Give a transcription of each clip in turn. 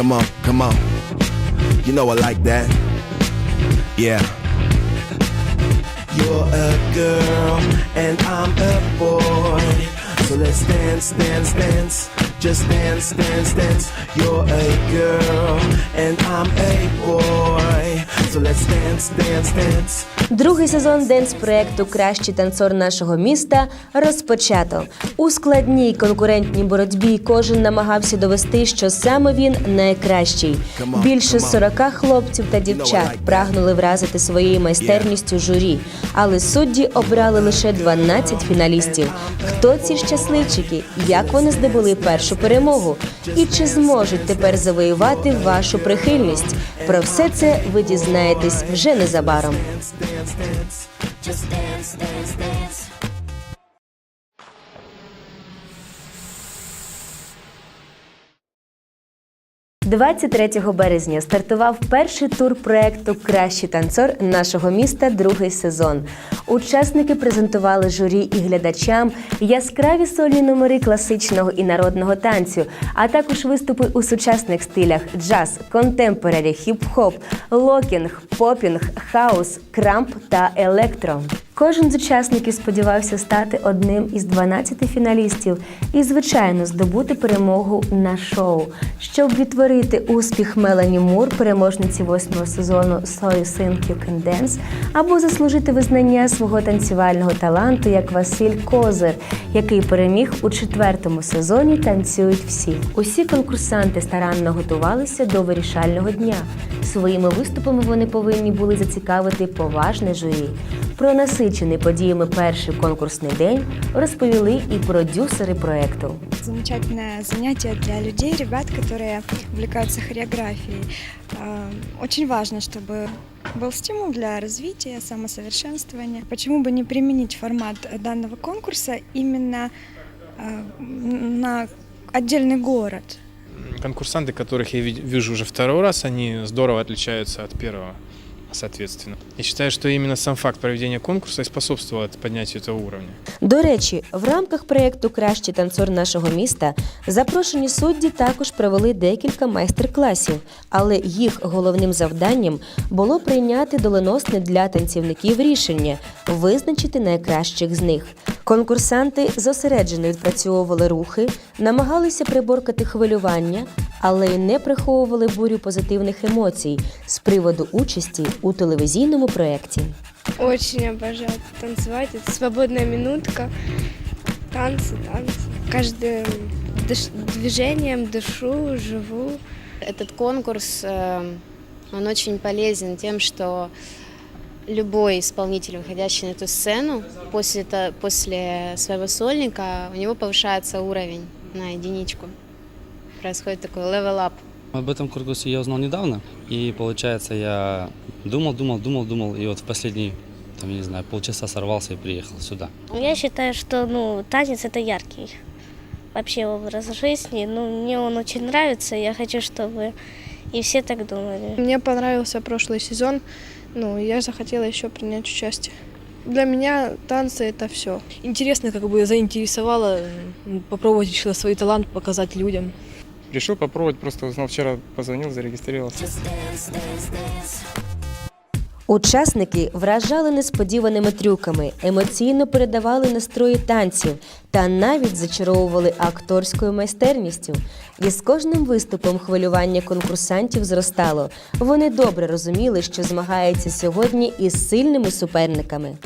come on, come on. You know I like that. Yeah. You're a girl and I'm a boy. So let's dance, dance, dance. Just dance, dance, dance. You're a girl and I'm a boy. So let's dance, dance, dance. Другий сезон денс-проекту Кращий танцор нашого міста розпочато. У складній конкурентній боротьбі кожен намагався довести, що саме він найкращий. Більше 40 хлопців та дівчат прагнули вразити своєю майстерністю журі, але судді обрали лише 12 фіналістів. Хто ці щасливчики? Як вони здобули першу перемогу? І чи зможуть тепер завоювати вашу прихильність? Про все це ви дізнаєтесь вже незабаром. Dance, dance, dance. Just dance, dance, dance. – 23 березня стартував перший тур проекту Кращий танцор нашого міста. Другий сезон. Учасники презентували журі і глядачам яскраві сольні номери класичного і народного танцю, а також виступи у сучасних стилях: джаз, контемпорарі, хіп-хоп, локінг, попінг, хаус, крамп та електро. Кожен з учасників сподівався стати одним із 12 фіналістів і, звичайно, здобути перемогу на шоу. Щоб відтворити успіх Мелані Мур, переможниці восьмого сезону So You Think You Can Dance, або заслужити визнання свого танцювального таланту, як Василь Козир, який переміг у четвертому сезоні Танцюють всі. Усі конкурсанти старанно готувалися до вирішального дня. Своїми виступами вони повинні були зацікавити поважне журі. Про насичений подіями перший конкурсний день розповіли і продюсери проекту. Замечательное занятие для людей, ребят, которые увлекаются хореографией. А, Очень важно, чтобы был стимул для развития, самосовершенствования. Почему бы не применить формат данного конкурса именно а, на отдельный город? Конкурсанты, которых я ви- вижу уже второй раз, они здорово отличаются от первого, соответственно. Я считаю, что именно сам факт проведения конкурса и способствовал поднятию этого уровня. До речі, в рамках проєкту Кращий танцор нашого міста запрошені судді також провели декілька майстер-класів, але їх головним завданням було прийняти доленосне для танцівників рішення визначити найкращих з них. Конкурсанти зосереджено відпрацьовували рухи, намагалися приборкати хвилювання, але й не приховували бурю позитивних емоцій з приводу участі у телевізійному проєкті. Очень обожаю танцевать. Это свободная минутка. Танцы, танцы. Каждым дыш- движением дышу, живу. Этот конкурс, э, он очень полезен тем, что любой исполнитель, выходящий на эту сцену, после, то- после своего сольника, у него повышается уровень на единичку. Происходит такой level-up. Об этом конкурсе я узнал недавно, и получается я думал, думал, думал, думал, и вот в последний, там, я не знаю, полчаса сорвался и приехал сюда. Я считаю, что ну, танец это яркий вообще образ жизни. Ну, мне он очень нравится. Я хочу, чтобы и все так думали. Мне понравился прошлый сезон. Ну, я захотела еще принять участие. Для меня танцы это все. Интересно, как бы заинтересовало попробовать решила свой талант показать людям. Решил попробовать, просто узнал вчера, позвонил, зарегистрировался. Учасники вражали несподіваними трюками, емоційно передавали настрої танців та навіть зачаровували акторською майстерністю. І з кожним виступом хвилювання конкурсантів зростало. Вони добре розуміли, що змагаються сьогодні із сильними суперниками.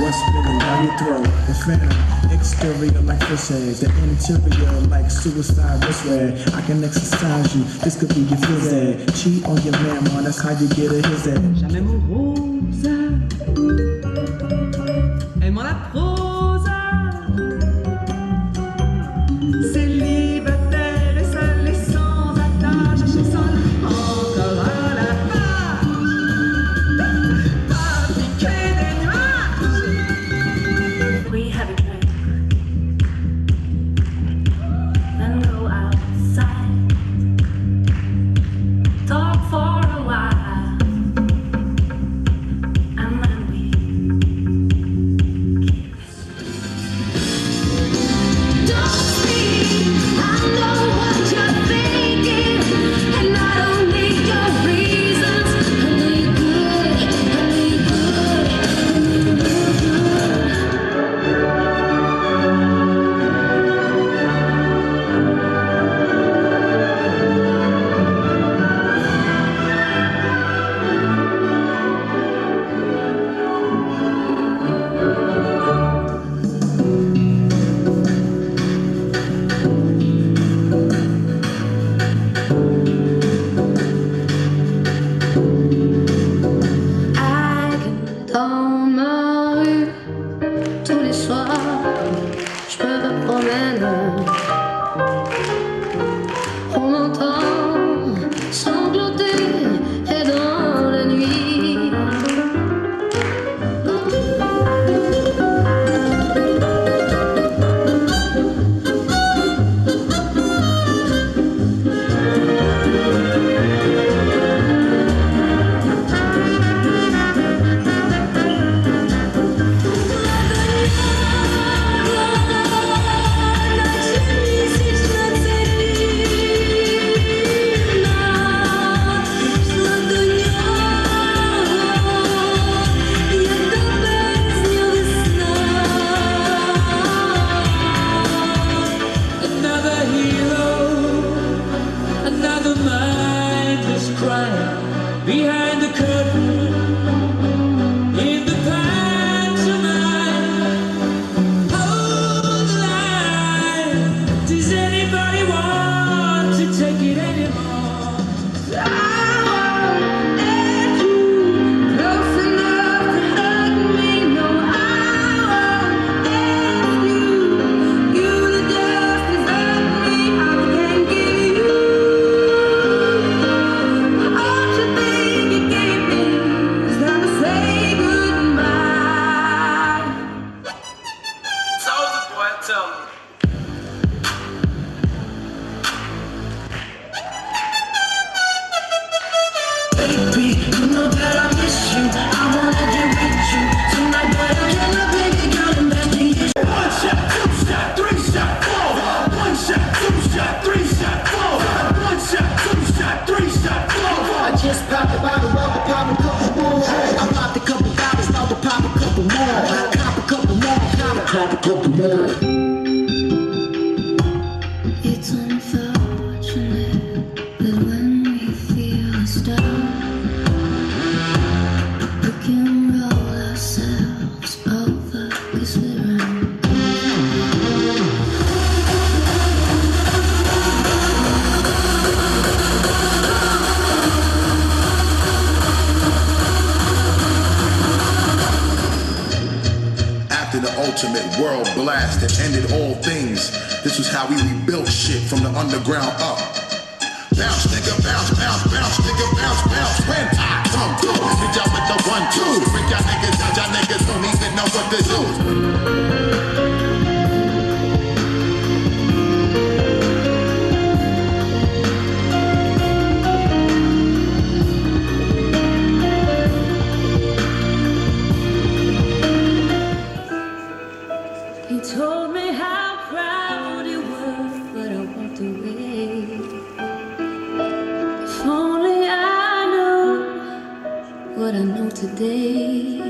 What's spinning down your throat? The phantom, exterior like fish eggs, the interior like suicide wrist red. I can exercise you, this could be your phys ed. Cheat on your man, man, that's how you get a his ed. Jamais aimant la prose, longtemps. World blast that ended all things, this was how we rebuilt shit from the underground up. Bounce, nigga, bounce, bounce, bounce, nigga, bounce, bounce. When I come through, hit y'all with the one, two. Break y'all niggas down, y'all niggas don't even know what to do. He told me how proud he was, but I walked away. If only I knew what I know today.